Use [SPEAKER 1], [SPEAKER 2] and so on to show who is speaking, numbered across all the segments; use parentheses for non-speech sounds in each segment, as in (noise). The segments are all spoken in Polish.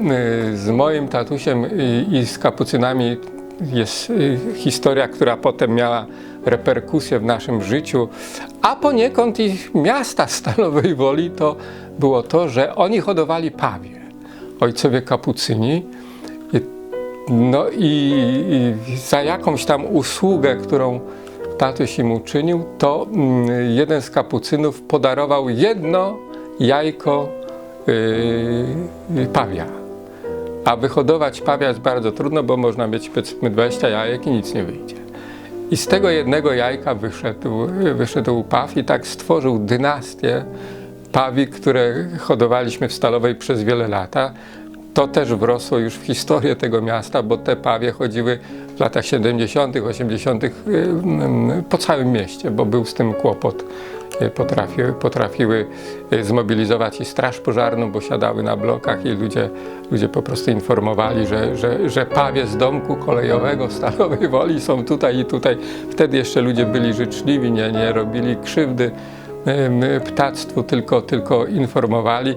[SPEAKER 1] y, z moim tatusiem i, z kapucynami jest y, historia, która potem miała reperkusje w naszym życiu, a poniekąd i miasta Stalowej Woli to było to, że oni hodowali pawie. Ojcowie kapucyni. No i, i za jakąś tam usługę, którą tatuś im uczynił, to mm, jeden z kapucynów podarował jedno jajko yy, pawia. A wyhodować pawia jest bardzo trudno, bo można mieć powiedzmy 20 jajek i nic nie wyjdzie. I z tego jednego jajka wyszedł, wyszedł paw i tak stworzył dynastię pawi, które hodowaliśmy w Stalowej przez wiele lata. To też wrosło już w historię tego miasta, bo te pawie chodziły w latach 70., 80. y, mm, po całym mieście, bo był z tym kłopot. Y, Potrafiły, potrafiły y, zmobilizować i straż pożarną, bo siadały na blokach i ludzie, ludzie po prostu informowali, że, że, że pawie z domku kolejowego Stalowej Woli są tutaj i tutaj. Wtedy jeszcze ludzie byli życzliwi, nie, nie robili krzywdy ptactwu, tylko, tylko informowali.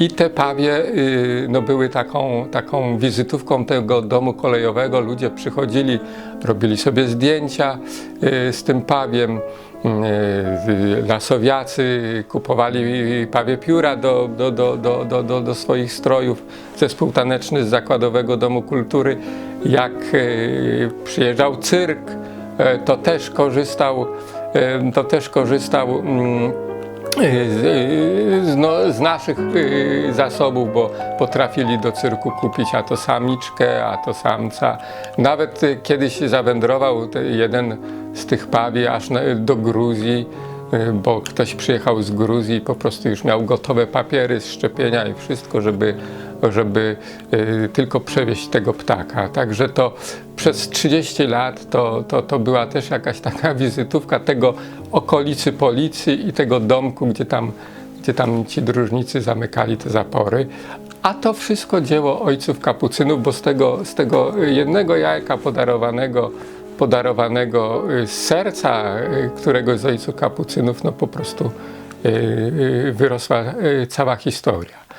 [SPEAKER 1] I te pawie y, no, były taką, taką wizytówką tego domu kolejowego. Ludzie przychodzili, robili sobie zdjęcia y, z tym pawiem. Y, Lasowiacy kupowali pawie pióra do, do, do, do, do, do, swoich strojów. Zespół taneczny z Zakładowego Domu Kultury. Jak y, przyjeżdżał cyrk, y, to też korzystał, y, to też korzystał mm, z, z, no, z naszych y, zasobów, bo potrafili do cyrku kupić a to samiczkę, a to samca. Nawet y, kiedyś zawędrował jeden z tych pawi aż na, do Gruzji, y, bo ktoś przyjechał z Gruzji i po prostu już miał gotowe papiery z szczepienia i wszystko, żeby, żeby y, tylko przewieźć tego ptaka. Także to przez 30 lat to, to, to była też jakaś taka (laughs) wizytówka tego okolicy policji i tego domku, gdzie tam, gdzie tam ci dróżnicy zamykali te zapory. A to wszystko dzieło ojców kapucynów, bo z tego, z tego jednego jajka podarowanego, podarowanego y, serca y, któregoś z ojców kapucynów, no po prostu y, wyrosła cała historia.